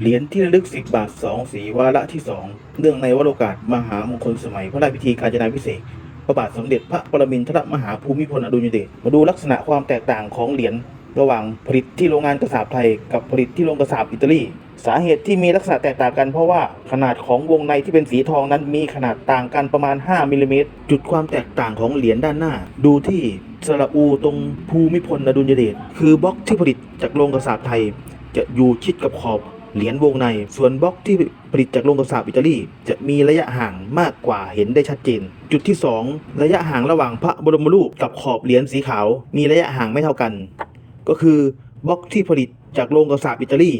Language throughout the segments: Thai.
เหรียญที่ระลึก 10 บาท 2 สีวาระที่ 2 เนื่องในวโรกาส มหามงคลสมัย พระราชพิธีการจนาพิเศษ พระบาทสมเด็จพระปรมินทรมหาภูมิพลอดุลยเดช มาดูลักษณะความแตกต่างของเหรียญระหว่างผลิตที่โรงงานกระสาบไทย กับผลิตที่โรงกระสาบอิตาลี สาเหตุที่มีลักษณะแตกต่างกันเพราะว่าขนาดของวงในที่เป็นสีทองนั้นมีขนาดต่างกันประมาณ 5มิลลิเมตร จุดความแตกต่างของเหรียญด้านหน้า ดูที่สระอูตรงภูมิพลอดุลยเดช คือบล็อกที่ผลิตจากโรงกระสาบไทย จะอยู่ชิดกับขอบ เหรียญวงใน ส่วนบล็อกที่ผลิตจากโรงกระสาบอิตาลี จะมีระยะห่างมากกว่าเห็นได้ชัดเจน จุดที่ 2 ระยะห่างระหว่างพระบรมรูปกับขอบเหรียญสีขาว มีระยะห่างไม่เท่ากัน ก็คือบล็อกที่ผลิตจากโรงกระสาบอิตาลี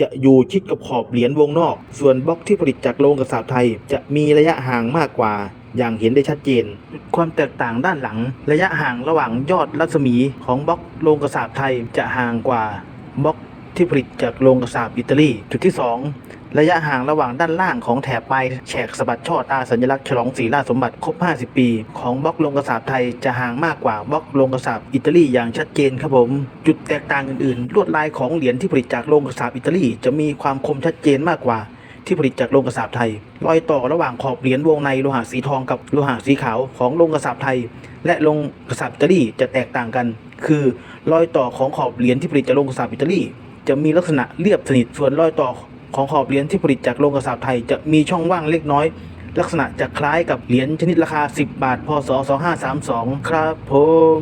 จะอยู่ชิดกับขอบเหรียญวงนอก ส่วนบล็อกที่ผลิตจากโรงกระสาบไทย จะมีระยะห่างมากกว่า อย่างเห็นได้ชัดเจน ความแตกต่างด้านหลัง ระยะห่างระหว่างยอดรัศมีของบล็อกโรงกระสาบไทยจะห่างกว่าบล็อก ที่ผลิตจากโรงกระสาบอิตาลี จุดที่ 2 ระยะห่างระหว่างด้านล่างของแถบปลายแฉกสะบัดช่อตาสัญลักษณ์ฉลองศรีราชสมบัติครบ 50 ปี ของบล็อกโรงกระสาบไทยจะห่างมากกว่าบล็อกโรงกระสาบอิตาลีอย่างชัดเจนครับผม จุดแตกต่างอื่นๆ ลวดลายของเหรียญที่ผลิตจากโรงกระสาบอิตาลีจะมีความคมชัดเจนมากกว่าที่ผลิตจากโรงกระสาบไทย รอยต่อระหว่างขอบเหรียญวงในโลหะสีทองกับโลหะสีขาวของโรงกระสาบไทย และโรงกระสาบอิตาลีจะแตกต่างกัน คือรอยต่อของขอบเหรียญที่ผลิตจากโรงกระสาบอิตาลี จะมีลักษณะเรียบสนิทส่วนรอยต่อของขอบเหรียญที่ผลิตจากโรงกระสาบไทย จะมีช่องว่างเล็กน้อย ลักษณะจะคล้ายกับเหรียญชนิดราคา 10 บาท พศ 2532 ครับผม